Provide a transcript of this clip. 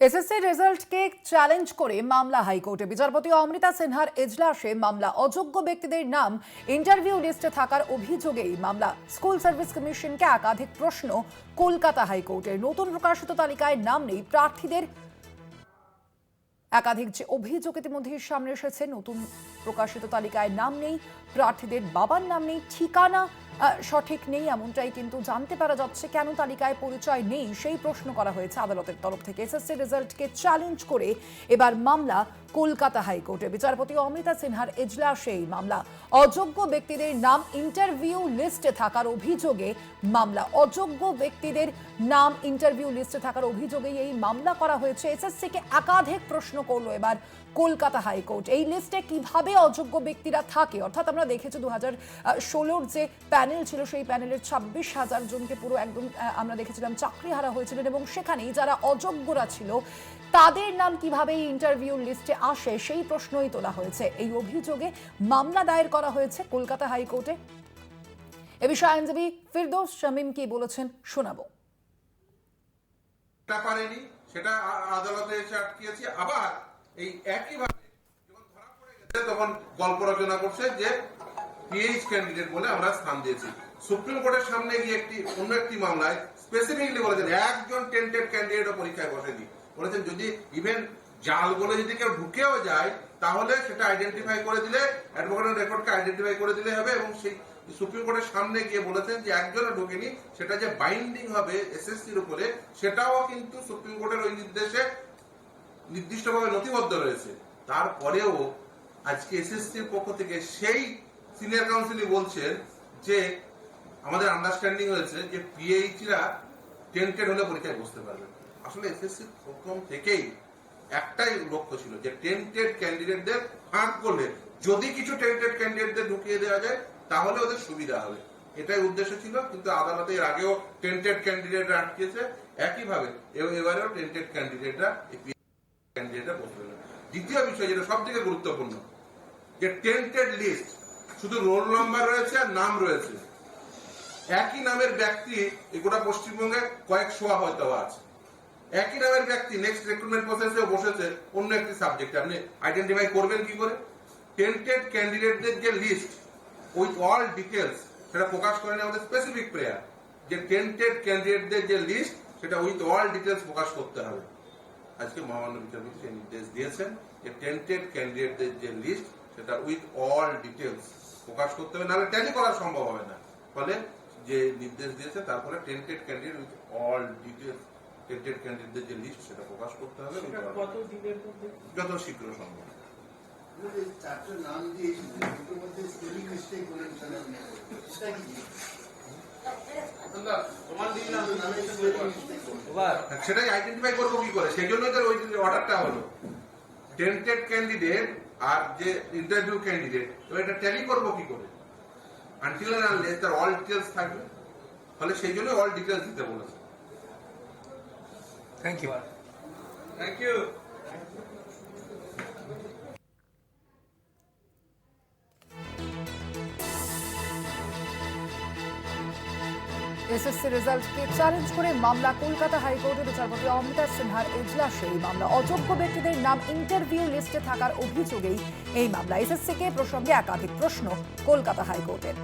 SSC রেজাল্টকে challenge করে মামলা হাইকোর্টে? বিচারপতি অমৃতা সিনহার এজলাসে মামলা। অযোগ্য ব্যক্তিদের নাম ইন্টারভিউ লিস্টে থাকার অভিযোগেই মামলা। স্কুল সার্ভিস কমিশনকে একাধিক প্রশ্ন কলকাতা হাইকোর্টের নতুন প্রকাশিত তালিকায় নাম নেই প্রার্থীদের। একাধিক যে অভিযোগ ইতিমধ্যে সামনে এসেছে, নতুন প্রকাশিত তালিকায় নাম নেই প্রার্থীদের। বাবার নাম নেই, ঠিকানা সঠিক নেই এমনটাই কিন্তু জানতে পারা যাচ্ছে। কেন তালিকায় পরিচয় নেই? সেই প্রশ্ন করা হয়েছে আদালতের তরফ থেকে। এসএসসি রেজাল্টকে চ্যালেঞ্জ করে এবার মামলা কলকাতা হাইকোর্টে বিচারপতি অমৃতা সিনহার এজলাসে এই মামলা। অযোগ্য ব্যক্তিদের নাম ইন্টারভিউ লিস্টে থাকার অভিযোগে মামলা। অযোগ্য ব্যক্তিদের নাম ইন্টারভিউ লিস্টে থাকার অভিযোগেই এই মামলা করা হয়েছে। এসএসসি কে একাধিক প্রশ্ন করল এবার কলকাতা হাইকোর্ট। এই লিস্টে কীভাবে অযোগ্য ব্যক্তিরা থাকে? অর্থাৎ আমরা দেখেছি দু হাজার ষোলোর যে প্যানেল ছিল, সেই প্যানেলের ছাব্বিশ হাজার জনকে পুরো একদম আমরা দেখেছিলাম চাকরি হারা হয়েছিলেন এবং সেখানেই যারা অযোগ্যরা ছিল তাদের নাম কীভাবে ইন্টারভিউ লিস্টে আসে, সেই প্রশ্নই তোলা হয়েছে। এই অভিযোগে মামলা দায়ের করা হয়েছে কলকাতা হাইকোর্টে। এ বিষয়ে আইনজীবী ফিরদৌস শামীম কি বলেছেন শোনাবো। পারেনি, সেটা আদালতে এসে আবার এই একইভাবে যখন ধরা পড়ে গেছে, তখন গল্প রচনা করছে যে পিএইচ ক্যান্ডিডেট বলে আমরা স্থান দিয়েছি। সুপ্রিম কোর্টের সামনে গিয়ে একটি, অন্য একটি মামলায় স্পেসিফিকলি বলেছেন, একজন টেন্টেড ক্যান্ডিডেটও পরীক্ষায় বসেনি। বলেছেন, যদি ইভেন জাল বলে যদি কেউ ঢুকেও যায়, তাহলে সেটা আইডেন্টিফাই করে দিলে অ্যাডভোকেটের রেকর্ডকে আইডেন্টিফাই করে দিলে হবে এবং সেই সুপ্রিম কোর্টের সামনে গিয়ে বলেছেন যে একজনও ঢোকেনি, সেটা যে বাইন্ডিং হবে এসএসসির উপরে, সেটাও কিন্তু সুপ্রিম কোর্টের ওই নির্দেশে নির্দিষ্টভাবে নথিবদ্ধ রয়েছে। তারপরেও আজকে এসএসসির পক্ষ থেকে সেই সিনিয়র কাউন্সিলই বলছেন যে আমাদের আন্ডারস্ট্যান্ডিং হয়েছে যে পিএইচরা টেন্টেড হলে পরীক্ষায় বসতে পারবে আসলে এসএসসি প্রথম থেকেই একটাই লক্ষ্য ছিল যে টেন্টেড ক্যান্ডিডেটদের ফাঁক করলে যদি কিছু টেন্টেড ক্যান্ডিডেটদের ঢুকিয়ে দেওয়া যায়, তাহলে ওদের সুবিধা হবে। এটাই উদ্দেশ্য ছিল, কিন্তু আদালতে এর আগেও টেন্টেড ক্যান্ডিডেটরা আটকেছে। একইভাবে এ- এবারেও টেন্টেড ক্যান্ডিডেটরা ক্যান্ডিডেটরা বসবে না। দ্বিতীয় বিষয় যেটা সব থেকে গুরুত্বপূর্ণ, যে টেন্টেড লিস্ট শুধু রোল নাম্বার রয়েছে আর নাম রয়েছে। একই নামের ব্যক্তি গোটা পশ্চিমবঙ্গে কয়েক শোয়া হয়তো আছে। একই নামের ব্যক্তি নেক্সট রিক্রুটমেন্ট প্রসেসে বসেছে, অন্য একটি সাবজেক্টে আপনি আইডেন্টিফাই করবেন কি করে? টেন্টেড ক্যান্ডিডেটদের যে লিস্ট উইথ অল ডিটেলস সেটা প্রকাশ করেন আমাদের স্পেসিফিক প্রেয়ার যে টেন্টেড ক্যান্ডিডেটদের যে লিস্ট সেটা উইথ অল ডিটেলস প্রকাশ করতে হবে। আজকে মহামান্য বিচারপতি সেই নির্দেশ দিয়েছেন যে টেন্টেড ক্যান্ডিডেটদের যে লিস্ট সেটা উইথ অল ডিটেলস প্রকাশ করতে হবে। নাহলে ট্যালি করা সম্ভব হবে না। ফলে যে নির্দেশ দিয়েছে তারপরে tainted candidate with all details tainted ক্যান্ডিডেটদের যে লিস্ট সেটা প্রকাশ করতে হবে with all- কত দিনের মধ্যে? যত শীঘ্র সম্ভব। চারটে নাম দিয়ে এসেছে দুটোর মধ্যে স্পেলিং মিস্টেক বলে সেটা সেটা কি? নামে স্পেলিং মিস্টেক সেটাই আইডেন্টিফাই করব কি করে? সেই জন্যই তো ওই অর্ডারটা হলো। টেন্টেড ক্যান্ডিডেট আর যে ইন্টারভিউ ক্যান্ডিডেট তো এটা ট্যালি করব কি করে? আনটিল আনলেস তার অল ডিটেলস থাকবে ফলে সেই জন্য অল ডিটেলস দিতে বলেছে। Thank you thank you SSC রেজাল্টকে challenge করে মামলা কলকাতা হাইকোর্টের বিচারপতি অমিতা সিনহার এজলাসে এই মামলা। অযোগ্য ব্যক্তিদের নাম ইন্টারভিউ লিস্টে থাকার অভিযোগেই এই মামলা। এসএসসিকে প্রসঙ্গে একাধিক প্রশ্ন কলকাতা হাইকোর্টের।